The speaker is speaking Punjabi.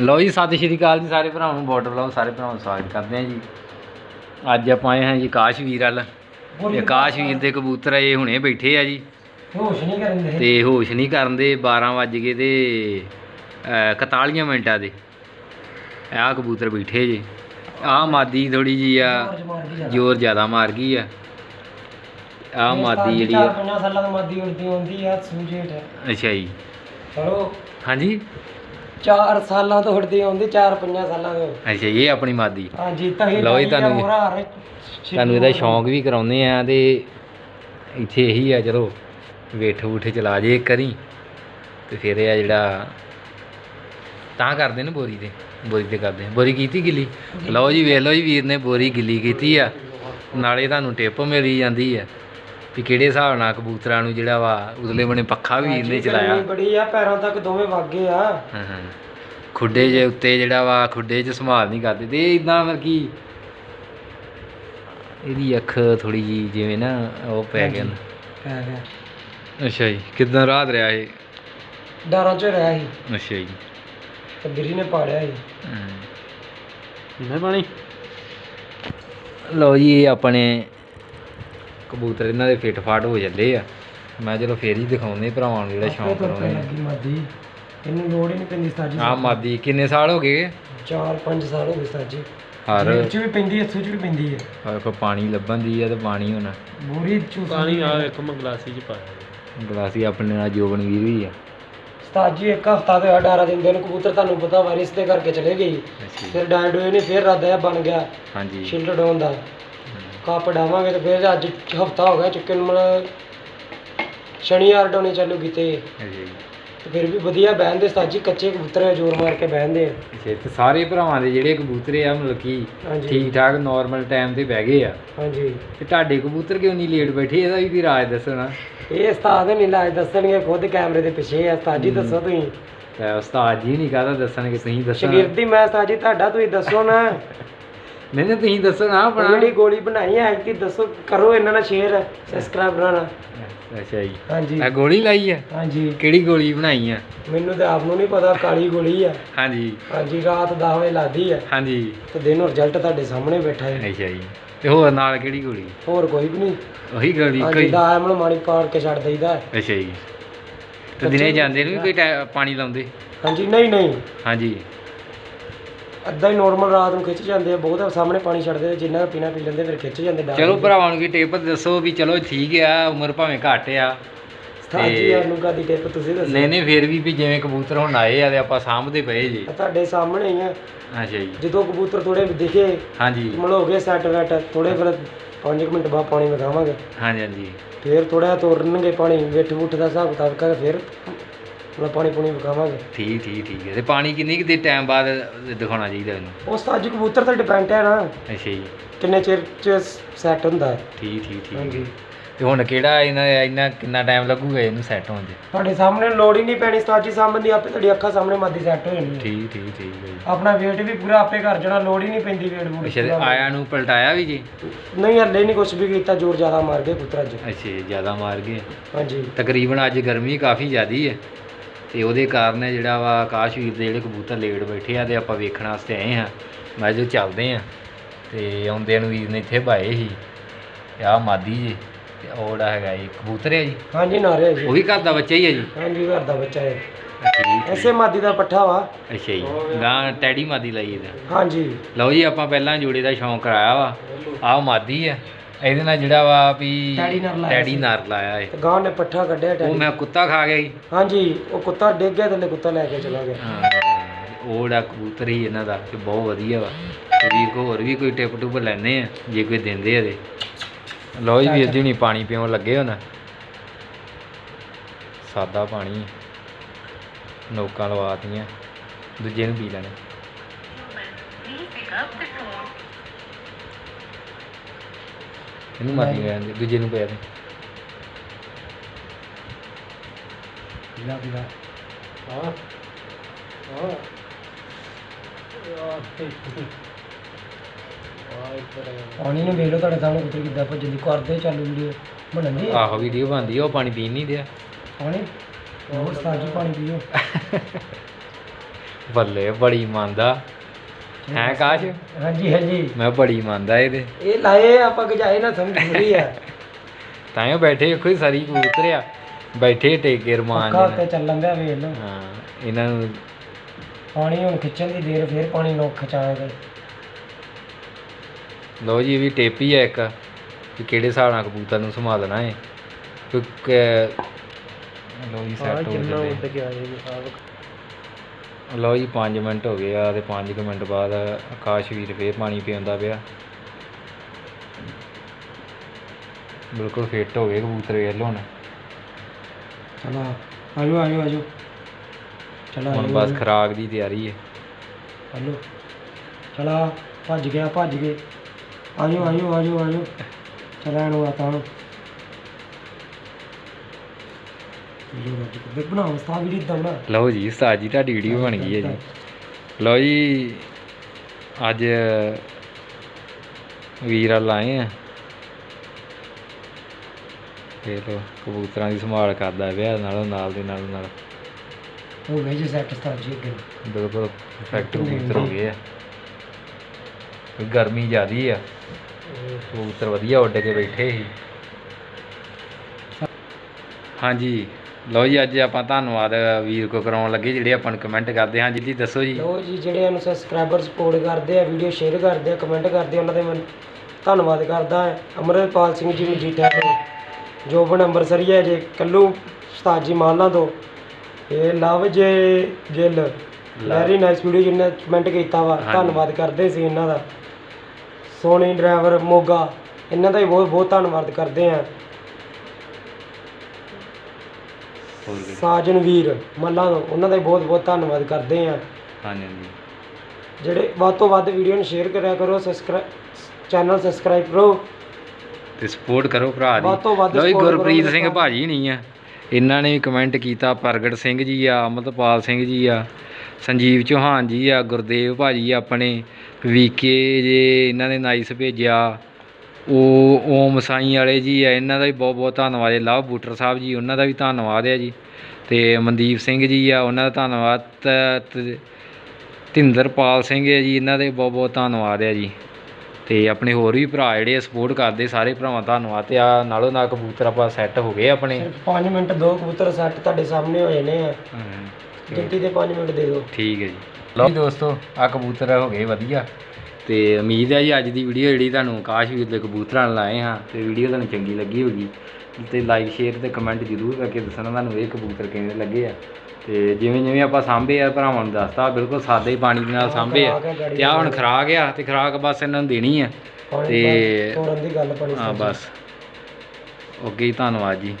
ਲਓ ਜੀ ਸਤਿ ਸ਼੍ਰੀ ਅਕਾਲ ਜੀ ਸਾਰੇ ਭਰਾਵਾਂ ਨੂੰ ਬਾਰਡਰ ਬਲਾਉ ਸਾਰੇ ਭਰਾਵਾਂ ਦਾ ਸਵਾਗਤ ਕਰਦੇ ਹਾਂ ਜੀ। ਅੱਜ ਆਪਾਂ ਆਏ ਹਾਂ ਜੀ ਕਾਸ਼ਵੀਰ ਵੱਲ। ਇਹ ਕਾਸ਼ਵੀਰ ਦੇ ਕਬੂਤਰ ਇਹ ਹੁਣੇ ਬੈਠੇ ਆ ਜੀ। ਹੋਸ਼ ਨਹੀਂ ਕਰਨ ਦੇ। ਤੇ ਹੋਸ਼ ਨਹੀਂ ਕਰਨ ਦੇ 12 ਵੱਜ ਗਏ ਤੇ ਅਹ, 41 ਮਿੰਟਾਂ ਦੇ। ਆਹ ਕਬੂਤਰ ਬੈਠੇ ਜੀ। ਆਹ ਮਾਦੀ ਥੋੜੀ ਜੀ ਆ ਜ਼ੋਰ ਜ਼ਿਆਦਾ। ਮਾਰ ਗਈ ਆ। ਆਹ ਮਾਦੀ ਜਿਹੜੀ ਆ। 50 ਸਾਲਾਂ ਤੋਂ ਮਾਦੀ ਉੜਦੀ ਹੁੰਦੀ ਆ ਸੂਜੇਟ ਅੱਛਾ ਜੀ। ਚਲੋ। ਹਾਂਜੀ। 4 ਸਾਲਾਂ ਤੋਂ ਉੜਦੀ ਆਉਂਦੀ 4 5 ਸਾਲਾਂ ਤੋਂ। ਅੱਛਾ ਇਹ ਆਪਣੀ ਮਾਦੀ। ਹਾਂਜੀ ਤਾਂ ਹੀ ਲਓ ਜੀ, ਤੁਹਾਨੂੰ- ਤੁਹਾਨੂੰ ਇਹਦਾ ਸ਼ੌਂਕ ਵੀ ਕਰਾਉਂਦੇ ਆ ਤੇ ਇੱਥੇ ਇਹੀ ਆ ਚਲੋ ਵੇਠ ਵੂਠ ਚਲਾ ਜੇ ਇੱਕ ਵਾਰੀ। ਤੇ ਫਿਰ ਇਹ ਆ ਜਿਹੜਾ ਤਾਂ ਕਰਦੇ ਨੇ ਬੋਰੀ ਤੇ ਬੋਰੀ ਤੇ ਕਰਦੇ ਆ। ਬੋਰੀ ਕੀਤੀ ਗਿੱਲੀ? ਲਓ ਜੀ ਵੇਖ ਲਓ ਜੀ ਵੀਰ ਨੇ ਬੋਰੀ ਗਿੱਲੀ ਕੀਤੀ ਆ। ਨਾਲੇ ਤੁਹਾਨੂੰ ਟਿਪ ਮਿਲੀ ਜਾਂਦੀ ਆ। ਵੀ ਕਿਹੜੇ ਹਿਸਾਬ ਨਾਲ ਕਬੂਤਰਾਂ ਨੂੰ ਜਿਹੜਾ ਵਾ ਉਸਲੇ ਬਣੇ ਪੱਖਾ ਵੀਰ ਨੇ ਚਲਾਇਆ। ਬੜੀ ਆ ਪੈਰਾਂ ਤੱਕ ਦੋਵੇਂ ਵਾਗੇ ਆ। ਹਾਂ ਹਾਂ। ਖੁੱਡੇ ਜੇ ਉੱਤੇ ਜਿਹੜਾ ਵਾ ਖੁੱਡੇ 'ਚ ਸੰਭਾਲ ਨਹੀਂ ਕਰਦੇ। ਤੇ ਇਦਾਂ ਮਤਲਬ ਕਿ ਇਹਦੀ ਅੱਖ ਥੋੜੀ ਜੀ ਜਿਵੇਂ ਨਾ ਉਹ ਪੈ ਗਿਆ ਨਾ। ਪੈ ਗਿਆ। ਅੱਛਾ ਜੀ ਕਿਦਾਂ ਰਾਤ ਰਿਹਾ ਇਹ? ਡਰਾਂ ਚ ਰਿਹਾ ਸੀ ਅੱਛਾ ਜੀ। ਤੇ ਬਿਰੀ ਨੇ ਪਾੜਿਆ ਸੀ ਮੈਂ ਪਾਣੀ? ਲਓ ਜੀ ਆਪਣੇ ਕਬੂਤਰ ਇਹਨਾਂ ਦੇ ਫਿੱਟ ਫਾਟ ਹੋ ਜਾਂਦੇ ਆ। ਮੈਂ ਚਲੋ ਫੇਰ ਹੀ ਦਿਖਾਉਂਦੇ ਭਰਾਵਾਂ ਨੂੰ ਜਿਹੜਾ ਸ਼ੌਂਕ ਕਰਾਉਂਦੇ ਲੱਗੀ ਮਾਦੀ। ਇਹਨੂੰ ਲੋੜ ਹੀ ਨਹੀਂ ਪੈਂਦੀ ਸਾਜੀ ਆ ਮਾਦੀ ਕਿੰਨੇ ਸਾਲ ਹੋ ਗਏ? 4-5 ਸਾਲ ਹੋ ਗਏ ਸਾਜੀ। ਹਰ ਜੇਬ ਚ ਵੀ ਪੈਂਦੀ ਅਥੂ ਚ ਵੀ ਪੈਂਦੀ ਹੈ। ਹਰ ਕੋ ਪਾਣੀ ਲੱਭਣ ਦੀ ਆ ਤੇ ਪਾਣੀ ਹੋਣਾ। ਬੂਰੀ ਚੂਸ ਪਾਣੀ ਆ ਇੱਕ ਮੈਂ ਗਲਾਸੀ ਚ ਪਾਇਆ ਗਲਾਸੀ ਆਪਣੇ ਨਾਲ ਜੋਬਨ ਵੀਰ ਵੀ ਆ। ਸਤਾਜੀ ਇੱਕ ਹਫਤਾ ਤੇ ਡਾਰਾ ਦਿੰਦੇ ਨੂੰ ਕਬੂਤਰ ਤੁਹਾਨੂੰ ਪਤਾ ਵਾਇਰਸ ਦੇ ਕਰਕੇ ਚਲੇ ਗਈ ਜੀ। ਫਿਰ ਡਾਇਟ ਹੋਏ ਨੇ ਫਿਰ ਰਾਦਾ ਬਣ ਗਿਆ। ਹਾਂਜੀ। ਸ਼ਿਲਡ ਡਾਉਣ ਦਾ। ਕੱਪ ਡਾਵਾਂਗੇ ਤੇ ਫਿਰ ਅੱਜ ਹਫਤਾ ਹੋ ਗਿਆ ਚੁੱਕੇ ਨੂੰ ਮਤਲਬ ਸ਼ਨੀਵਾਰ ਡਾਉਣੇ ਚਾਲੂ ਕੀਤੇ। ਜੀ। ਤੇ ਫਿਰ ਵੀ ਵਧੀਆ ਬਹਿੰਦੇ ਸਤਾਜੀ ਕੱਚੇ ਕਬੂਤਰ ਆ, ਜ਼ੋਰ ਮਾਰ ਕੇ ਬਹਿੰਦੇ ਆ। ਅੱਛਾ ਤੇ ਸਾਰੇ ਭਰਾਵਾਂ ਦੇ ਜਿਹੜੇ ਕਬੂਤਰ ਆ ਮਤਲਬ ਕਿ ਹਾਂਜੀ। ਠੀਕ ਠਾਕ ਨਾਰਮਲ ਟਾਈਮ ਤੇ ਬਹਿ ਗਏ ਆ। ਹਾਂਜੀ। ਤੇ ਤੁਹਾਡੇ ਕਬੂਤਰ ਕਿਉਂ ਨਹੀਂ ਲੇਟ ਬੈਠੇ? ਇਹਦਾ ਵੀ ਵੀ ਰਾਜ ਦੱਸੋ ਨਾ। ਇਹ ਉਸਤਾਦ ਨਹੀਂ ਲਾਜ ਦੱਸਣਗੇ ਖੁਦ ਕੈਮਰੇ ਦੇ ਪਿੱਛੇ ਆ। ਉਸਤਾਦ ਜੀ ਦੱਸੋ ਤੁਸੀਂ। ਤੇ ਉਸਤਾਦ ਜੀ ਨਹੀਂ ਕਹਦਾ ਦੱਸਣਗੇ? ਤੁਸੀਂ ਦੱਸੋ। ਸ਼ਗਿਰਦੀ ਮੈਂ ਉਸਤਾਦ ਜੀ ਤੁਹਾਡਾ ਤੁਸੀਂ ਦੱਸੋ ਨਾ। ਨਹੀਂ ਨਹੀਂ ਤੁਸੀਂ ਦੱਸੋ ਨਾ ਆਪਣਾ। ਜਿਹੜੀ ਗੋਲੀ ਬਣਾਈ ਹੈ ਕਿ ਦੱਸੋ ਕਰੋ ਇਹਨਾਂ ਨਾਲ ਸ਼ੇਅਰ ਸਬਸਕ੍ਰਾਈਬ ਨਾਲ। ਅੱਛਾ ਜੀ। ਹਾਂਜੀ। ਇਹ ਗੋਲੀ ਲਾਈ ਆ? ਹਾਂਜੀ। ਕਿਹੜੀ ਗੋਲੀ ਬਣਾਈ ਆ? ਮੈਨੂੰ ਤੇ ਆਪ ਨੂੰ ਨਹੀਂ ਪਤਾ ਕਾਲੀ ਗੋਲੀ ਆ। ਹਾਂਜੀ। ਹਾਂਜੀ ਰਾਤ 10 ਵਜੇ ਲਾਦੀ ਆ। ਹਾਂਜੀ। ਤੇ ਦਿਨ ਰਿਜ਼ਲਟ ਤੁਹਾਡੇ ਸਾਹਮਣੇ ਬੈਠਾ ਹੈ। ਅੱਛਾ ਜੀ। ਤੇ ਹੋਰ ਨਾਲ ਕਿਹੜੀ ਗੋਲੀ? ਹੋਰ ਕੋਈ ਵੀ ਨਹੀਂ। ਉਹੀ ਗੋਲੀ ਕੋਈ ਦਾ ਐਮਣ ਮਾਣੀ ਪਾੜ ਕੇ ਛੱਡ ਦਈਦਾ। ਹੈ। ਅੱਛਾ ਜੀ। ਤੇ ਦਿਨੇ ਜਾਂਦੇ ਨੂੰ ਕੋਈ ਪਾਣੀ ਲਾਉਂਦੇ? ਹਾਂਜੀ ਨਹੀਂ ਨਹੀਂ। ਹਾਂਜੀ। ਅੱਧਾ ਹੀ ਨਾਰਮਲ ਰਾਤ ਨੂੰ ਖਿੱਚ ਜਾਂਦੇ ਆ ਬਹੁਤ ਸਾਹਮਣੇ ਪਾਣੀ ਛੱਡਦੇ ਆ, ਜਿੰਨਾ ਪੀਣਾ ਪੀ ਲੈਂਦੇ ਫਿਰ ਖਿੱਚ ਜਾਂਦੇ ਡਾਲ ਚਲੋ ਭਰਾਵਾਂ ਨੂੰ ਕੀ ਟਿਪ ਦੱਸੋ ਵੀ ਚਲੋ ਠੀਕ ਆ ਉਮਰ ਭਾਵੇਂ ਘੱਟ ਆ। ਹਾਂਜੀ ਨੂੰ ਕਾਦੀ ਟਿਪ ਤੁਸੀਂ ਦੱਸੋ? ਨਹੀਂ ਨਹੀਂ ਫਿਰ ਵੀ ਵੀ ਜਿਵੇਂ ਕਬੂਤਰ ਹੁਣ ਆਏ ਆ ਤੇ ਆਪਾਂ ਸਾਂਭਦੇ ਪਏ ਜੀ। ਆ ਤੁਹਾਡੇ ਸਾਹਮਣੇ ਹੀ ਆ। ਅੱਛਾ ਜੀ। ਜਦੋਂ ਕਬੂਤਰ ਥੋੜੇ ਦਿਖੇ ਹਾਂਜੀ। ਮਲ ਹੋ ਗਏ ਸੈੱਟ ਵੈਟ ਥੋੜੇ ਫਿਰ 5 ਮਿੰਟ ਬਾਅਦ ਪਾਣੀ ਵਗਾਵਾਂਗੇ ਹਾਂਜੀ ਹਾਂਜੀ। ਫਿਰ ਥੋੜਾ ਤੋਰਨਗੇ ਪਾਣੀ ਵਿੱਠ ਵੁੱਠ ਦਾ ਹਿਸਾਬ ਕਿਤਾਬ ਕਰਕੇ ਫਿਰ ਮਤਲਬ ਪਾਣੀ ਪੂਣੀ ਵਗਾਵਾਂਗੇ ਠੀਕ ਠੀਕ ਠੀਕ ਹੈ। ਤੇ ਪਾਣੀ ਕਿੰਨੀ ਕੁ ਦੇ ਟਾਈਮ ਬਾਅਦ ਦਿਖਾਉਣਾ ਚਾਹੀਦਾ ਇਹਨੂੰ? ਉਸ ਤਾਂ ਅੱਜ ਕਬੂਤਰ ਤੇ ਡਿਪੈਂਡ ਹੈ ਨਾ। ਅੱਛਾ ਜੀ। ਕਿੰਨੇ ਚਿਰ ਚ ਸੈੱਟ ਹੁੰਦਾ ਹੈ। ਠੀਕ ਠੀਕ ਠੀਕ ਹਾਂਜੀ। ਤੇ ਹੁਣ ਕਿਹੜਾ ਇਹਨਾਂ ਇੰਨਾ ਕਿੰਨਾ ਟਾਈਮ ਲੱਗੂਗਾ ਇਹਨੂੰ ਸੈੱਟ ਹੋਣ 'ਚ? ਤੁਹਾਡੇ ਸਾਹਮਣੇ ਲੋੜ ਹੀ ਨਹੀਂ ਪੈਣੀ ਸਤਾਜੀ ਸਾਹਮਣੇ ਆਪੇ ਤੁਹਾਡੀ ਅੱਖਾਂ ਸਾਹਮਣੇ ਮਾਦੀ ਸੈੱਟ ਹੋ ਜਾਣੀ ਹੈ। ਠੀਕ ਠੀਕ ਠੀਕ ਹੈ ਜੀ। ਆਪਣਾ weight ਵੀ ਪੂਰਾ ਆਪੇ ਕਰ ਜਾਣਾ ਲੋੜ ਹੀ ਨਹੀਂ ਪੈਂਦੀ weight ਵੂਟ ਅੱਛਾ ਤੇ ਆਇਆ ਨੂੰ ਪਲਟਾਇਆ ਵੀ ਜੀ? ਨਹੀਂ ਹੱਲੇ ਨਹੀਂ ਕੁਝ ਵੀ ਕੀਤਾ ਜ਼ੋਰ ਜ਼ਿਆਦਾ ਮਾਰ ਗਏ ਪੁੱਤਰ ਅੱਜ। ਅੱਛਾ ਜੀ, ਜ਼ਿਆਦਾ ਮਾਰ ਗਏ। ਹਾਂਜੀ। ਤਕਰੀਬਨ ਅੱਜ ਗਰਮੀ ਕਾਫੀ ਜ਼ਿਆਦੀ ਹੈ। ਤੇ ਉਹਦੇ ਕਾਰਨ ਹੈ ਜਿਹੜਾ ਵਾ ਆਕਾਸ਼ਵੀਰ ਦੇ ਜਿਹੜੇ ਕਬੂਤਰ ਲੇਟ ਬੈਠੇ ਆ ਤੇ ਆਪਾਂ ਵੇਖਣ ਵਾਸਤੇ ਆਏ ਹਾਂ। ਮੈਂ ਜੋ ਚੱਲਦੇ ਆ ਤੇ ਆਉਂਦੇ ਨੂੰ ਵੀਰ ਨੇ ਇੱਥੇ ਭਾਏ ਸੀ। ਤੇ ਆਹ ਮਾਦੀ ਜੀ ਤੇ ਉਹ ਜਿਹੜਾ ਹੈਗਾ ਜੀ ਕਬੂਤਰ ਹੈ ਜੀ? ਹਾਂਜੀ ਨਾਰੇ ਜੀ। ਉਹ ਵੀ ਘਰ ਦਾ ਬੱਚਾ ਹੀ ਹੈ ਜੀ? ਹਾਂਜੀ ਘਰ ਦਾ ਬੱਚਾ ਹੈ। ਐਸੇ ਮਾਦੀ ਦਾ ਪੱਠਾ ਵਾ। ਅੱਛਾ ਜੀ। ਗਾਂ ਟੈਡੀ ਮਾਦੀ ਲਈ ਇਹਦਾ। ਹਾਂਜੀ। ਲਓ ਜੀ ਆਪਾਂ ਪਹਿਲਾਂ ਜੋੜੇ ਦਾ ਸ਼ੌਂਕ ਕਰਾਇਆ ਵਾ। ਆਹ ਮਾਦੀ ਆ ਇਹਦੇ ਨਾਲ ਜਿਹੜਾ ਵਾ ਵੀ ਟੈਡੀ ਨਰ ਲਾਇਆ ਟੈਡੀ ਨਰ ਲਾਇਆ ਏ। ਤੇ ਗਾਂ ਨੇ ਪੱਠਾ ਕੱਢਿਆ ਉਹ ਟੈਡੀ ਮੈਂ ਕੁੱਤਾ ਖਾ ਗਿਆ ਜੀ। ਹਾਂਜੀ ਉਹ ਕੁੱਤਾ ਡਿੱਗ ਗਿਆ ਥੱਲੇ ਕੁੱਤਾ ਲੈ ਕੇ ਚਲਾ ਗਿਆ। ਹਾਂ, ਉਹ ਜਿਹੜਾ ਕਬੂਤਰ ਹੀ ਇਹਨਾਂ ਦਾ ਤੇ ਬਹੁਤ ਵਧੀਆ ਵਾ। ਤੇ ਵੀਰ ਕੋ ਹੋਰ ਵੀ ਕੋਈ ਟਿਪ ਟੁਪ ਲੈਣੇ ਆ ਜੇ ਕੋਈ ਦਿੰਦੇ ਆ ਤੇ। ਲਓ ਜੀ ਵੀਰ ਜੀ ਨਹੀਂ ਪਾਣੀ ਪੀਉਣ ਲੱਗੇ ਹੁਣ। ਸਾਦਾ ਪਾਣੀ। ਨੋਕਾਂ ਲਵਾਤੀਆਂ ਦੂਜੇ ਨੂੰ ਪੀ ਲੈਣਾ। ਇਹਨੂੰ ਮਾਰੀ ਰਹਿਣ ਦੇ ਦੂਜੇ ਨੂੰ ਪਿਆ ਦੇ ਪੀਲਾ ਪੀਲਾ ਹਾਂ ਹਾਂ। ਪਾਣੀ ਨੂੰ ਵੇਖ ਲਓ ਤੁਹਾਡੇ ਸਾਹਮਣੇ ਕੁੱਤੇ ਕਿੱਦਾਂ ਭੱਜਦੀ ਕਰਦੇ ਚਾਲੂ ਵੀਡੀਓ ਬਣਨਦੀ ਆਹੋ ਵੀਡੀਓ ਬਣਦੀ ਆ ਉਹ ਪਾਣੀ ਪੀਣ ਨਹੀਂ ਦਿਆ। ਪਾਣੀ? ਹੋਰ ਸਾਜੀ ਪਾਣੀ ਪੀਓ। ਬੱਲੇ ਬੜੀ ਮੰਨਦਾ। ਹੈ ਕਾਸ਼? ਹਾਂਜੀ ਹਾਂਜੀ। ਮੈਂ ਬੜੀ ਮੰਨਦਾ ਇਹਦੇ। ਇਹ ਲਾਏ ਆਪਾਂ ਗਜਾਏ ਨਾ ਸਮਝ ਪੂਰੀ ਆ। ਤਾਂ ਹੀ ਬੈਠੇ ਕੋਈ ਸਾਰੀ ਕਬੂਤਰ ਆ। ਬੈਠੇ ਟੇਕੇ ਰਮਾਨ ਪੱਕਾ ਉੱਤੇ ਚੱਲਣ ਦਿਆ ਵੇਖ ਲਓ। ਹਾਂ ਇਹਨਾਂ ਨੂੰ ਪਾਣੀ ਹੁਣ ਖਿੱਚਣ ਦੀ ਦੇਰ ਫੇਰ ਪਾਣੀ ਨੂੰ ਖਿਚਾਏਗਾ ਲਓ ਜੀ ਇਹ ਵੀ ਟੇਪੀ ਆ ਇੱਕ ਕਿ ਕਿਹੜੇ ਹਿਸਾਬ ਨਾਲ ਕਬੂਤਰ ਨੂੰ ਸੰਭਾਲਣਾ ਹੈ ਕਿਉਂਕਿ ਲਓ ਜੀ ਸੈੱਟ ਹੋ ਇਹ ਲਓ ਜੀ 5 ਮਿੰਟ ਹੋ ਗਏ ਆ ਤੇ 5 ਮਿੰਟ ਬਾਅਦ ਆਕਾਸ਼ ਵੀਰ ਫੇਰ ਪਾਣੀ ਪੀਉਂਦਾ ਪਿਆ। ਬਿਲਕੁਲ ਫਿੱਟ ਹੋ ਗਏ ਕਬੂਤਰ ਵੇਖ ਲਓ ਹੁਣ। ਚਲੋ ਆਜੋ ਆਜੋ ਆਜੋ। ਚਲੋ ਹੁਣ ਬਸ ਖਰਾਕ ਦੀ ਤਿਆਰੀ ਹੈ। ਹਲੋ। ਚਲਾ ਭੱਜ ਗਿਆ ਭੱਜ ਗਏ। ਆਜੋ ਆਜੋ ਆਜੋ ਆਜੋ। ਚਲਾ ਇਹਨੂੰ ਆ ਤਾਂ। ਵੀਡੀਓ ਰੱਜ ਕੇ ਦੇਖ ਬਣਾ ਉਸਤਾ ਵੀਡੀਓ ਇਦਾਂ ਬਣਾ। ਲਓ ਜੀ ਉਸਤਾਦ ਜੀ ਤੁਹਾਡੀ ਵੀਡੀਓ ਬਣ ਗਈ ਹੈ ਜੀ। ਲਓ ਜੀ ਅੱਜ ਵੀਰ ਵੱਲ ਆਏ ਆ। ਇਹ ਲੋ ਕਬੂਤਰਾਂ ਦੀ ਸੰਭਾਲ ਕਰਦਾ ਪਿਆ ਨਾਲੋਂ ਨਾਲ ਦੇ ਨਾਲ ਨਾਲ। ਉਹ ਵੇਜ ਸੈਟ ਸਟਾਰ ਜੀ ਅੱਗੇ। ਬਿਲਕੁਲ ਪਰਫੈਕਟ ਕਬੂਤਰ ਹੋ ਗਏ ਆ। ਗਰਮੀ ਜ਼ਿਆਦੀ ਆ। ਕਬੂਤਰ ਵਧੀਆ ਉੱਡ ਕੇ ਬੈਠੇ ਸੀ। ਹਾਂਜੀ। ਲਓ ਜੀ ਅੱਜ ਆਪਾਂ ਧੰਨਵਾਦ ਵੀਰ ਕੋ ਕਰਾਉਣ ਲੱਗੇ ਜਿਹੜੇ ਆਪਾਂ ਨੂੰ ਕਮੈਂਟ ਕਰਦੇ ਹਾਂ। ਜੀ ਦੱਸੋ ਜੀ। ਲੋ ਜੀ ਜਿਹੜੇ ਸਾਨੂੰ ਸਬਸਕ੍ਰਾਈਬਰ ਸਪੋਰਟ ਕਰਦੇ ਆ ਵੀਡੀਓ ਸ਼ੇਅਰ ਕਰਦੇ ਆ ਕਮੈਂਟ ਕਰਦੇ ਆ ਉਹਨਾਂ ਦੇ ਮੈਂ ਧੰਨਵਾਦ ਕਰਦਾ ਹਾਂ। ਅਮਰਪਾਲ ਸਿੰਘ ਜੀ ਮਜੀਠਾ ਤੋਂ ਜੋਬਨ ਅੰਬਰਸਰੀਆ ਜੇ ਕੱਲੂ ਉਸਤਾਦ ਜੀ ਮਾਲਾ ਤੋਂ। ਇਹ love J Gill very nice video ਜਿਹਨੇ ਕਮੈਂਟ ਕੀਤਾ ਵਾ। ਧੰਨਵਾਦ ਕਰਦੇ ਸੀ ਇਹਨਾਂ ਦਾ। ਸੋਨੀ ਡਰਾਈਵਰ ਮੋਗਾ ਇਹਨਾਂ ਦਾ ਹੀ ਬਹੁਤ ਬਹੁਤ ਧੰਨਵਾਦ ਕਰਦੇ ਆ। ਹੋਰ? ਸਾਜਨ ਵੀਰ ਮੱਲਾ ਤੋਂ। ਉਹਨਾਂ ਦਾ ਬਹੁਤ ਬਹੁਤ ਧੰਨਵਾਦ ਕਰਦੇ ਆ ਹਾਂਜੀ ਹਾਂਜੀ। ਜਿਹੜੇ ਵੱਧ ਤੋਂ ਵੱਧ ਵੀਡੀਓ ਨੂੰ ਸ਼ੇਅਰ ਕਰਿਆ ਕਰੋ ਸਬਸਕ੍ਰਾਈਬ ਚੈਨਲ ਸਬਸਕ੍ਰਾਈਬ ਕਰੋ। ਤੇ ਸਪੋਰਟ ਕਰੋ ਭਰਾ ਦੀ। ਵੱਧ ਤੋਂ ਵੱਧ ਲਓ ਜੀ support ਕਰੋ ਗੁਰਪ੍ਰੀਤ ਮੇਰੇ ਸਿੰਘ ਭਰਾ। ਭਾਜੀ ਨਹੀਂ ਆ। ਇਹਨਾਂ ਨੇ ਵੀ ਕਮੈਂਟ ਕੀਤਾ ਪ੍ਰਗਟ ਸਿੰਘ ਜੀ ਆ ਅਮਰਪਾਲ ਸਿੰਘ ਜੀ ਆ ਸੰਜੀਵ ਚੌਹਾਨ ਜੀ ਆ ਗੁਰਦੇਵ ਭਾਜੀ ਆਪਣੇ ਵੀਕੇ ਜੇ ਇਹਨਾਂ ਨੇ ਨਾਈਸ ਭੇਜਿਆ। ਉਹ ਓਮ ਸਾਈ ਵਾਲੇ ਜੀ ਆ ਇਹਨਾਂ ਦਾ ਵੀ ਬਹੁਤ ਬਹੁਤ ਧੰਨਵਾਦ ਹੈ ਲਵ ਬੂਟਰ ਸਾਹਿਬ ਜੀ ਉਹਨਾਂ ਦਾ ਵੀ ਧੰਨਵਾਦ ਹੈ ਜੀ। ਤੇ ਮਨਦੀਪ ਸਿੰਘ ਜੀ ਆ ਉਹਨਾਂ ਦਾ ਧੰਨਵਾਦ। ਧਿੰਦਰਪਾਲ ਸਿੰਘ ਹੈ ਜੀ ਇਹਨਾਂ ਦੇ ਬਹੁਤ ਬਹੁਤ ਧੰਨਵਾਦ ਹੈ ਜੀ। ਤੇ ਆਪਣੇ ਹੋਰ ਵੀ ਭਰਾ ਜਿਹੜੇ ਸਪੋਰਟ ਕਰਦੇ ਸਾਰੇ ਭਰਾਵਾਂ ਦਾ ਧੰਨਵਾਦ ਤੇ ਆ। ਨਾਲੋਂ ਨਾਲ ਕਬੂਤਰ ਆਪਾਂ ਸੈੱਟ ਹੋ ਗਏ ਆਪਣੇ। ਸਿਰਫ 5 ਮਿੰਟ ਦੋ ਕਬੂਤਰ ਸੈੱਟ ਤੁਹਾਡੇ ਸਾਹਮਣੇ ਹੋਏ ਨੇ ਗਿਣਤੀ ਦੇ 5 ਮਿੰਟ ਦੇ ਦਿਓ। ਠੀਕ ਹੈ ਜੀ। ਲਓ ਜੀ ਦੋਸਤੋ ਆ ਕਬੂਤਰ ਹੋ ਗਏ ਵਧੀਆ। ਤੇ ਉਮੀਦ ਹੈ ਜੀ ਅੱਜ ਦੀ ਵੀਡੀਓ ਜਿਹੜੀ ਤੁਹਾਨੂੰ ਆਕਾਸ਼ ਵੀਰ ਦੇ ਕਬੂਤਰਾਂ ਨਾਲ ਲਾਏ ਹਾਂ ਤੇ ਵੀਡੀਓ ਤੁਹਾਨੂੰ ਚੰਗੀ ਲੱਗੀ ਹੋਗੀ ਤੇ ਲਾਈਕ ਸ਼ੇਅਰ ਤੇ ਕਮੈਂਟ ਜ਼ਰੂਰ ਕਰਕੇ ਦੱਸਣਾ ਤੁਹਾਨੂੰ ਇਹ ਕਬੂਤਰ ਕਿਵੇਂ ਲੱਗੇ ਆ। ਤੇ ਜਿਵੇਂ ਜਿਵੇਂ ਆਪਾਂ ਸਾਂਭੇ ਆ ਭਰਾਵਾਂ ਨੂੰ ਦੱਸਤਾ ਬਿਲਕੁਲ ਸਾਦੇ ਹੀ ਪਾਣੀ ਦੇ ਨਾਲ ਸਾਂਭੇ ਆ। ਤੇ ਆ ਹੁਣ ਖਰਾਕ ਆ ਤੇ ਖਰਾਕ ਬਸ ਇਹਨਾਂ ਨੂੰ ਦੇਣੀ ਆ। ਤੇ ਤੋੜਨ ਦੀ ਗੱਲ ਪਾਣੀ ਹਾਂ ਬਸ। ਓਕੇ ਜੀ ਧੰਨਵਾਦ ਜੀ।